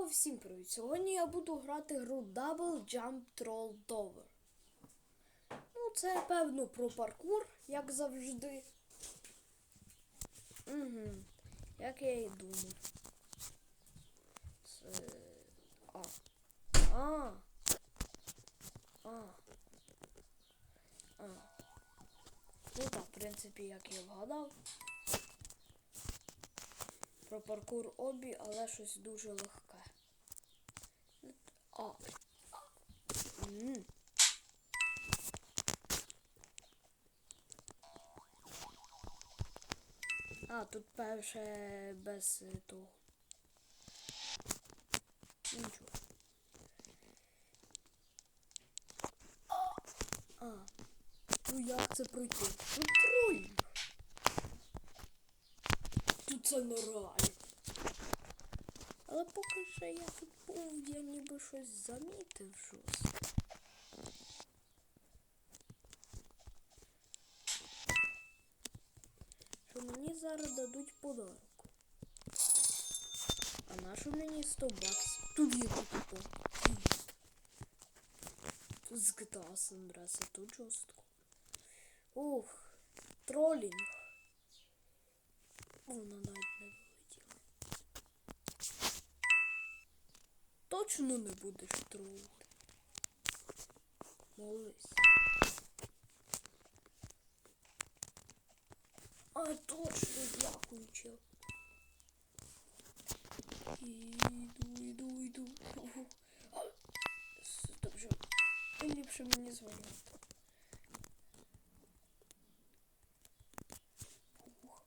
Йоу, всім привіт! Сьогодні я буду грати гру Double Jump Troll Tower. Ну, це певно про паркур, як завжди. Угу. Як я і думав. Це... А. А. А. А. Ну так, в принципі, як я вгадав. Про паркур обі, але щось дуже легке. А. М. А, тут перше без того. Нічого. А. Ну як це пройти? Тут тролінг. Тут це нереально. Але поки що я тут був, я ніби щось замітив щось. Що мені зараз дадуть подарок. А на що мені 100 баксів? Тут є купон. Тут з GTA San Andreas, тут жорстко. Ух, тролінг. Вона навіть не Точно не будеш тролити. Молись. А точно дякую, чел. Іду, іду, іду. Стоп же. Ліпше мені звонити. Ух.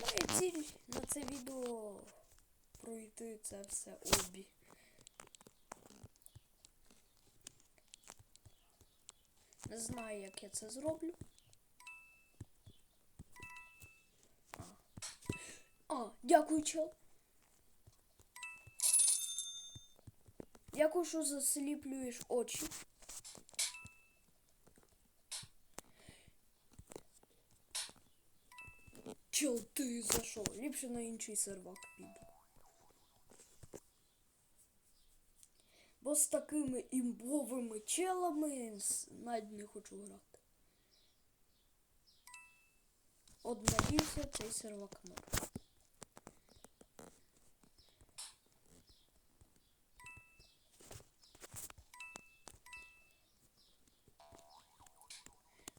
Моя ціль на це відео пройти це все обі. Не знаю, як я це зроблю. А, а дякую, чел. Дякую, що засліплюєш очі. Чел, ти за? Ліпше на інший сервак піду. Бо з такими імбовими челами навіть не хочу грати. От цей сервак мер.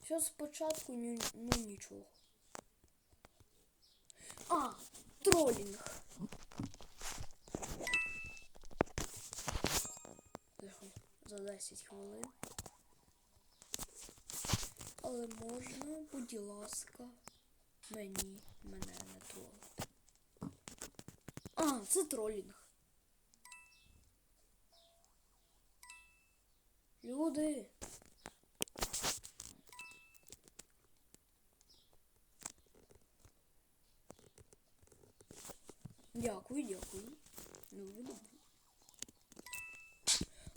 Що спочатку ну нічого. А, тролінг. Тихо, За 10 хвилин. Але можна, будь ласка, мені мене не тролити. А, це тролінг. Люди. Дякую, дякую. Ну, ви.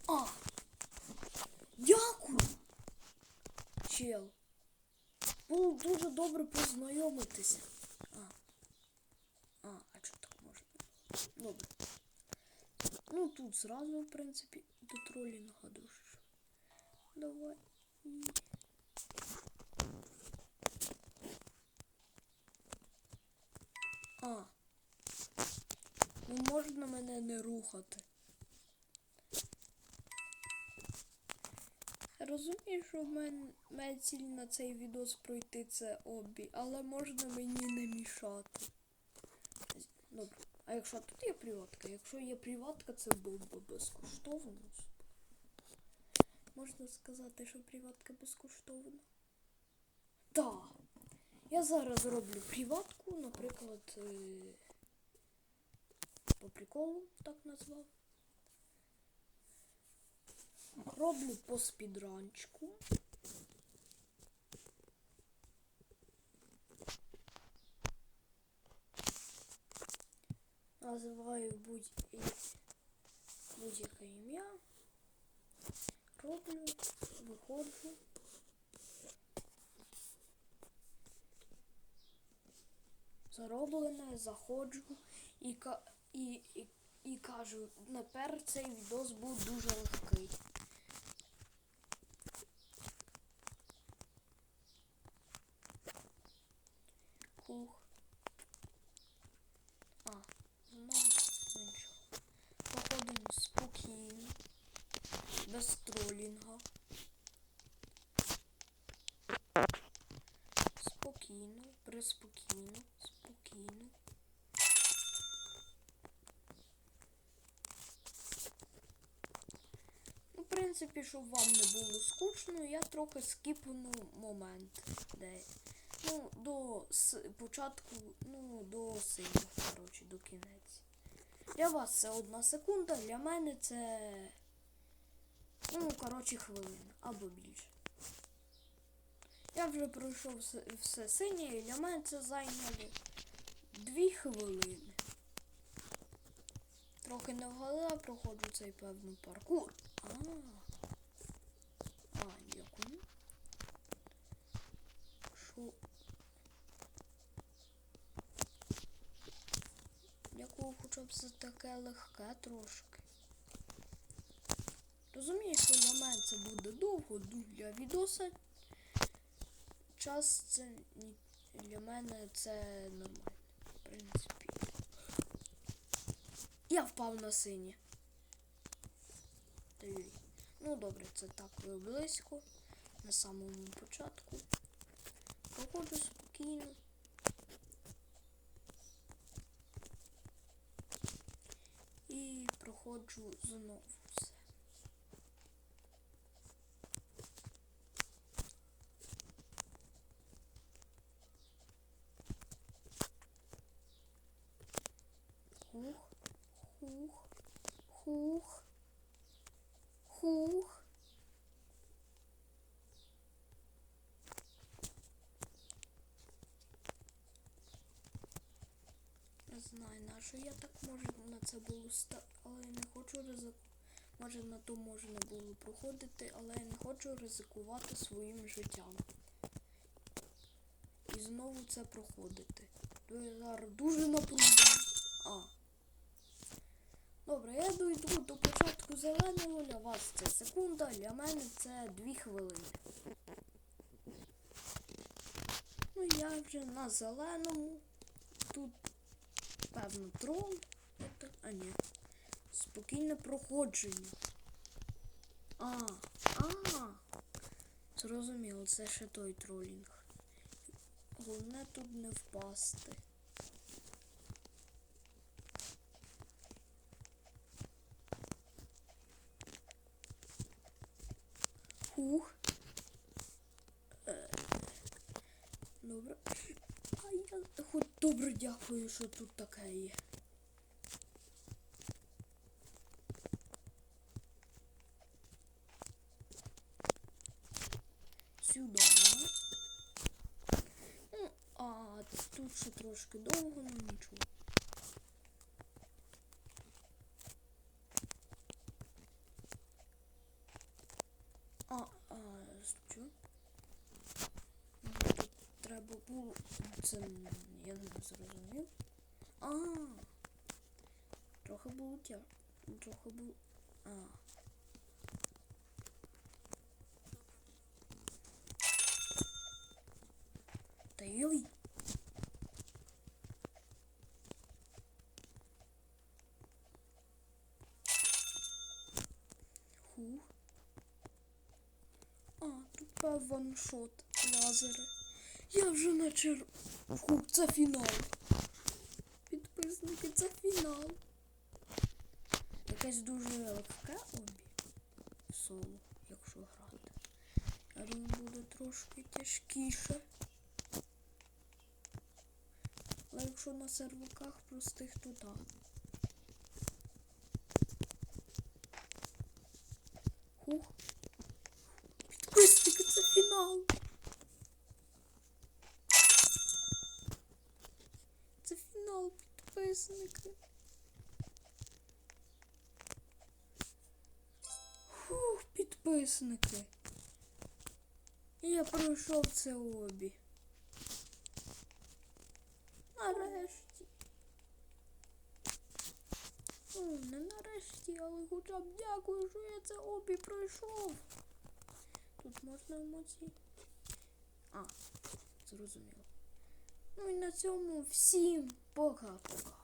А! Дякую! Чел. Було дуже добре познайомитися. А. А, а чого так можна? Добре. Ну тут зразу, в принципі, до тролінга дуже. Давай. А. Ну можна мене не рухати. Розумію, що в мене, ціль на цей відос пройти це обі, але можна мені не мішати. Добре. А якщо тут є приватка? Якщо є приватка, це бомба безкоштовно. Можна сказати, що приватка безкоштовна? Так. Я зараз зроблю приватку, наприклад. е, по приколу так назвав. Роблю по спідранчику. Називаю будь- будь-яке ім'я. Роблю, виходжу. зароблене, заходжу і, і, і, і кажу, тепер цей відос був дуже легкий. Хух. А, знову нічого. Походимо спокійно, без тролінга. Спокійно, приспокійно, спокійно. Ну, в принципі, щоб вам не було скучно, я трохи скіпну момент, де ну, до с- початку, ну, до синього, коротше, до кінець. Для вас це одна секунда, для мене це. Ну, коротше, хвилина або більше. Я вже пройшов все, синє, і для мене це зайняло дві хвилини. Трохи не вгадала, проходжу цей певний паркур. А. А, дякую. Шо? Дякую хоча б за таке легке трошки. Розумію, що для мене це буде довго, для відоса. Час це для мене це нормально. В принципі. Я впав на синє. Ну добре, це так близько. На самому початку. Проходжу спокійно. І проходжу знову все. Хух, хух, хух, хух. Не знаю, на що я так може на це було ста, але я не хочу ризику. Може на то можна було проходити, але я не хочу ризикувати своїм життям. І знову це проходити. Зараз дуже напружений. А. Добре, я дойду до початку зеленого, для вас це секунда, для мене це дві хвилини. Ну я вже на зеленому. Тут певно трол. А ні. Спокійне проходження. А, а. Зрозуміло, це ще той тролінг. Головне тут не впасти. Хух. Е, Добре. А я хоч добре дякую, що тут таке є. Сюди. Ну, а тут ще трошки довго, ну нічого. Це я не зрозумів. А. Трохи було тя. Трохи було. А. Та йой. Хух. А, тут ваншот лазери. Я вже на. Фу, це фінал. Підписники, це фінал. Якесь дуже легке обі. Соло, якщо грати. Я думаю, буде трошки тяжкіше. Але якщо на серваках простих, то так. Хух. Підписники, це фінал. Це фінал, підписники. Фух, підписники. Я пройшов це обі. Нарешті. Ну, не нарешті, але хоча б дякую, що я це обі пройшов. Тут можна емоції. А, зрозуміло. Ну і на цьому всім пока-пока.